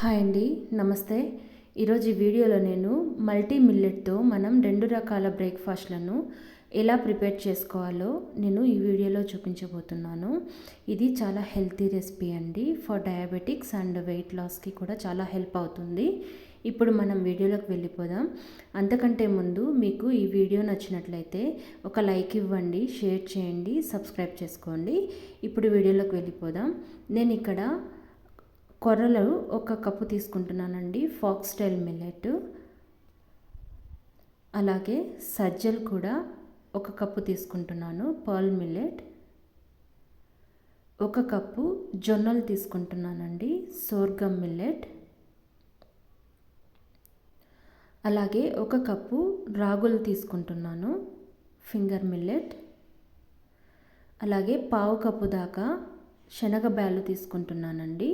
Hi అండి నమస్తే. ఈరోజు ఈ వీడియోలో నేను మల్టీ మిల్లెట్తో మనం రెండు రకాల బ్రేక్ఫాస్ట్లను ఎలా ప్రిపేర్ చేసుకోవాలో నేను ఈ వీడియోలో చూపించబోతున్నాను. ఇది చాలా హెల్తీ రెసిపీ అండి. ఫర్ డయాబెటిక్స్ అండ్ వెయిట్ లాస్కి కూడా చాలా హెల్ప్ అవుతుంది. ఇప్పుడు మనం వీడియోలోకి వెళ్ళిపోదాం. అంతకంటే ముందు మీకు ఈ వీడియో నచ్చినట్లయితే ఒక లైక్ ఇవ్వండి షేర్ చేయండి సబ్స్క్రైబ్ చేసుకోండి. ఇప్పుడు వీడియోలోకి వెళ్ళిపోదాం. నేను ఇక్కడ కొర్రలు ఒక కప్పు తీసుకుంటున్నానండి ఫాక్స్ స్టైల్ మిల్లెట్. అలాగే సజ్జలు కూడా ఒక కప్పు తీసుకుంటున్నాను పర్ల్ మిల్లెట్. ఒక కప్పు జొన్నలు తీసుకుంటున్నానండి సోర్గమ్ మిల్లెట్. అలాగే ఒక కప్పు రాగులు తీసుకుంటున్నాను ఫింగర్ మిల్లెట్. అలాగే పావు కప్పు దాకా శనగ బ్యాలు తీసుకుంటున్నానండి.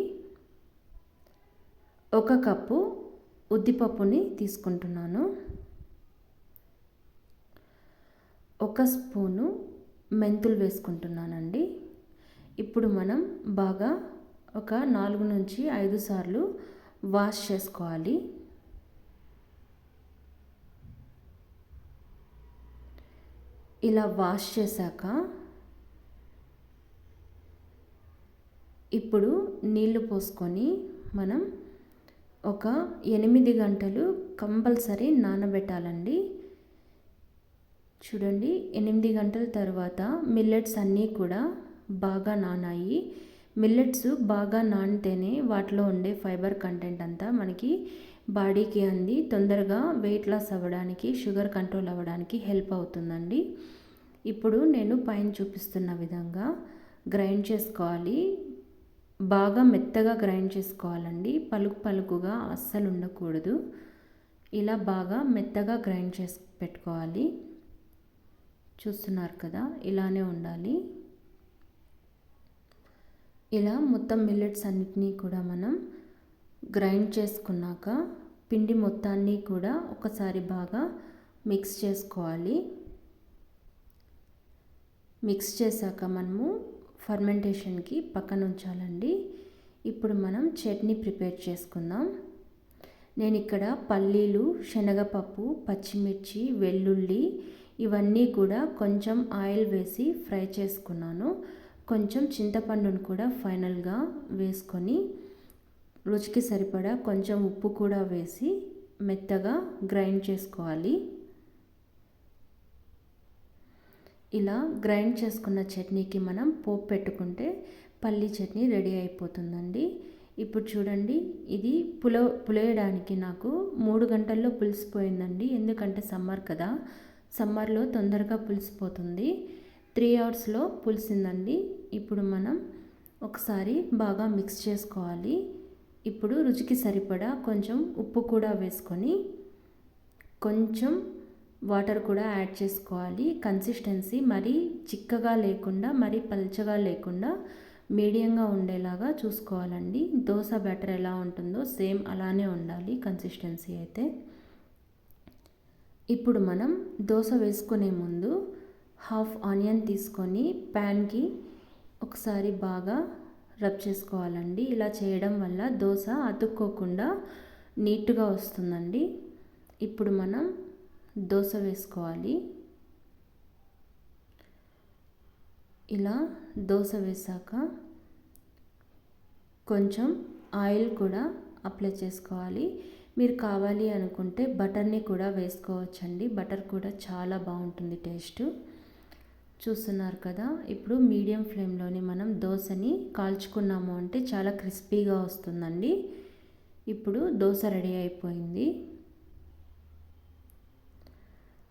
ఒక కప్పు ఉద్దిపప్పుని తీసుకుంటున్నాను. ఒక స్పూను మెంతులు వేసుకుంటున్నానండి. ఇప్పుడు మనం బాగా ఒక నాలుగు నుంచి ఐదు సార్లు వాష్ చేసుకోవాలి. ఇలా వాష్ చేశాక ఇప్పుడు నీళ్ళు పోసుకొని మనం ఒక ఎనిమిది గంటలు కంపల్సరీ నానబెట్టాలండి. చూడండి ఎనిమిది గంటల తర్వాత మిల్లెట్స్ అన్నీ కూడా బాగా నానాయి. మిల్లెట్స్ బాగా నానితేనే వాటిలో ఉండే ఫైబర్ కంటెంట్ అంతా మనకి బాడీకి అంది. తొందరగా వెయిట్ లాస్ అవ్వడానికి షుగర్ కంట్రోల్ అవ్వడానికి హెల్ప్ అవుతుందండి. ఇప్పుడు నేను పైన చూపిస్తున్న విధంగా గ్రైండ్ చేసుకోవాలి. బాగా మెత్తగా గ్రైండ్ చేసుకోవాలండి. పలుకు పలుకుగా అస్సలు ఉండకూడదు. ఇలా బాగా మెత్తగా గ్రైండ్ చేసి పెట్టుకోవాలి. చూస్తున్నారు కదా ఇలానే ఉండాలి. ఇలా మొత్తం మిల్లెట్స్ అన్నిటినీ కూడా మనం గ్రైండ్ చేసుకున్నాక పిండి మొత్తాన్ని కూడా ఒకసారి బాగా మిక్స్ చేసుకోవాలి. మిక్స్ చేశాక మనము ఫర్మెంటేషన్కి పక్కన ఉంచాలండి ఇప్పుడు మనం చట్నీ ప్రిపేర్ చేసుకుందాం. నేను ఇక్కడ పల్లీలు శనగపప్పు పచ్చిమిర్చి వెల్లుల్లి ఇవన్నీ కూడా కొంచెం ఆయిల్ వేసి ఫ్రై చేసుకున్నాను. కొంచెం చింతపండును కూడా ఫైనల్గా వేసుకొని రుచికి సరిపడా కొంచెం ఉప్పు కూడా వేసి మెత్తగా గ్రైండ్ చేసుకోవాలి. ఇలా గ్రైండ్ చేసుకున్న చట్నీకి మనం పోపు పెట్టుకుంటే పల్లీ చట్నీ రెడీ అయిపోతుందండి. ఇప్పుడు చూడండి ఇది పుల పులేయడానికి నాకు మూడు గంటల్లో పులిసిపోయిందండి ఎందుకంటే సమ్మర్ కదా సమ్మర్లో తొందరగా పులిసిపోతుంది త్రీ అవర్స్లో పులిసిందండి. ఇప్పుడు మనం ఒకసారి బాగా మిక్స్ చేసుకోవాలి. ఇప్పుడు రుచికి సరిపడా కొంచెం ఉప్పు కూడా వేసుకొని కొంచెం వాటర్ కూడా యాడ్ చేసుకోవాలి. కన్సిస్టెన్సీ మరీ చిక్కగా లేకుండా మరీ పల్చగా లేకుండా మీడియంగా ఉండేలాగా చూసుకోవాలండి. దోశ బ్యాటర్ ఎలా ఉంటుందో సేమ్ అలానే ఉండాలి కన్సిస్టెన్సీ అయితే. ఇప్పుడు మనం దోశ వేసుకునే ముందు హాఫ్ ఆనియన్ తీసుకొని ప్యాన్కి ఒకసారి బాగా రబ్ చేసుకోవాలండి. ఇలా చేయడం వల్ల దోశ అతుక్కోకుండా నీట్గా వస్తుందండి. ఇప్పుడు మనం దోశ వేసుకోవాలి. ఇలా దోశ వేసాక కొంచెం ఆయిల్ కూడా అప్లై చేసుకోవాలి. మీరు కావాలి అనుకుంటే బటర్ని కూడా వేసుకోవచ్చండి. బటర్ కూడా చాలా బాగుంటుంది టేస్ట్. చూస్తున్నారు కదా ఇప్పుడు మీడియం ఫ్లేమ్లోని మనం దోశని కాల్చుకున్నాము అంటే చాలా క్రిస్పీగా వస్తుందండి. ఇప్పుడు దోశ రెడీ అయిపోయింది.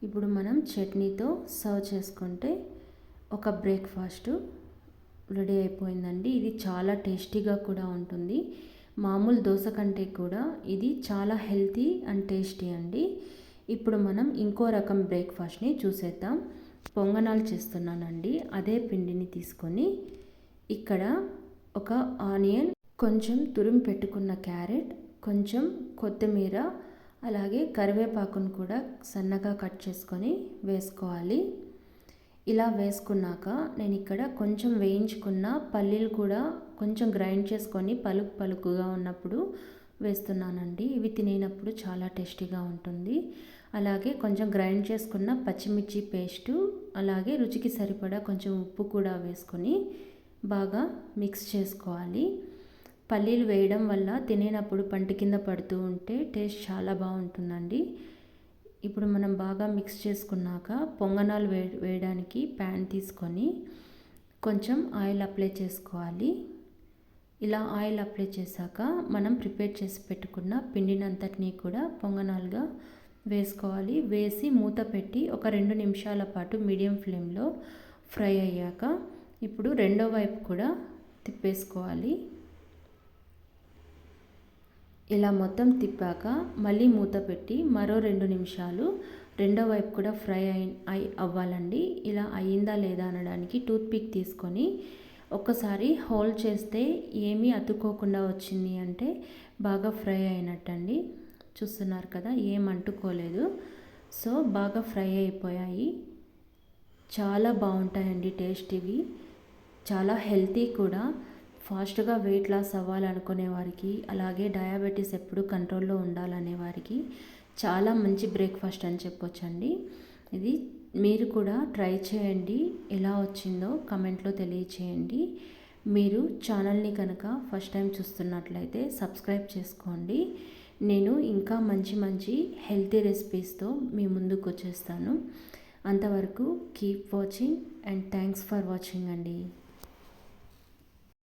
ఇప్పుడు మనం చట్నీతో సర్వ్ చేసుకుంటే ఒక బ్రేక్ఫాస్ట్ రెడీ అయిపోయిందండి. ఇది చాలా టేస్టీగా కూడా ఉంటుంది. మామూలు దోశ కంటే కూడా ఇది చాలా హెల్తీ అండ్ టేస్టీ అండి. ఇప్పుడు మనం ఇంకో రకం బ్రేక్ఫాస్ట్ని చూసేద్దాం. పొంగనాలు చేస్తున్నానండి. అదే పిండిని తీసుకొని ఇక్కడ ఒక ఆనియన్ కొంచెం తురిమి పెట్టుకున్న క్యారెట్ కొంచెం కొత్తిమీర అలాగే కరివేపాకును కూడా సన్నగా కట్ చేసుకొని వేసుకోవాలి. ఇలా వేసుకున్నాక నేను ఇక్కడ కొంచెం వేయించుకున్న పల్లీలు కూడా కొంచెం గ్రైండ్ చేసుకొని పలుకు పలుకుగా ఉన్నప్పుడు వేస్తున్నానండి. ఇవి తినేటప్పుడు చాలా టేస్టీగా ఉంటుంది. అలాగే కొంచెం గ్రైండ్ చేసుకున్న పచ్చిమిర్చి పేస్టు అలాగే రుచికి సరిపడా కొంచెం ఉప్పు కూడా వేసుకొని బాగా మిక్స్ చేసుకోవాలి. పల్లీలు వేయడం వల్ల తినేటప్పుడు పంట కింద పడుతూ ఉంటే టేస్ట్ చాలా బాగుంటుందండి. ఇప్పుడు మనం బాగా మిక్స్ చేసుకున్నాక పొంగనాలు వే వేయడానికి ప్యాన్ తీసుకొని కొంచెం ఆయిల్ అప్లై చేసుకోవాలి. ఇలా ఆయిల్ అప్లై చేశాక మనం ప్రిపేర్ చేసి పెట్టుకున్న పిండినంతటినీ కూడా పొంగనాలుగా వేసుకోవాలి. వేసి మూత పెట్టి ఒక రెండు నిమిషాల పాటు మీడియం ఫ్లేమ్లో ఫ్రై అయ్యాక ఇప్పుడు రెండో వైపు కూడా తిప్పేసుకోవాలి. ఇలా మొత్తం తిప్పాక మళ్ళీ మూత పెట్టి మరో రెండు నిమిషాలు రెండో వైపు కూడా ఫ్రై అయి అవ్వాలండి. ఇలా అయ్యిందా లేదా అనడానికి టూత్పిక్ తీసుకొని ఒక్కసారి హోల్ చేస్తే ఏమీ అతుక్కోకుండా వచ్చింది అంటే బాగా ఫ్రై అయినట్టండి. చూస్తున్నారు కదా ఏం అంటుకోలేదు. సో బాగా ఫ్రై అయిపోయాయి. చాలా బాగుంటాయండి టేస్ట్ ఇవి. చాలా హెల్తీ కూడా. ఫాస్ట్గా వెయిట్ లాస్ అవ్వాలనుకునే వారికి అలాగే డయాబెటీస్ ఎప్పుడు కంట్రోల్లో ఉండాలనే వారికి చాలా మంచి బ్రేక్ఫాస్ట్ అని చెప్పొచ్చండి. ఇది మీరు కూడా ట్రై చేయండి. ఎలా వచ్చిందో కమెంట్లో తెలియచేయండి. మీరు ఛానల్ని కనుక ఫస్ట్ టైం చూస్తున్నట్లయితే సబ్స్క్రైబ్ చేసుకోండి. నేను ఇంకా మంచి మంచి హెల్తీ రెసిపీస్తో మీ ముందుకు వచ్చేస్తాను. అంతవరకు keep watching and thanks for watching అండి.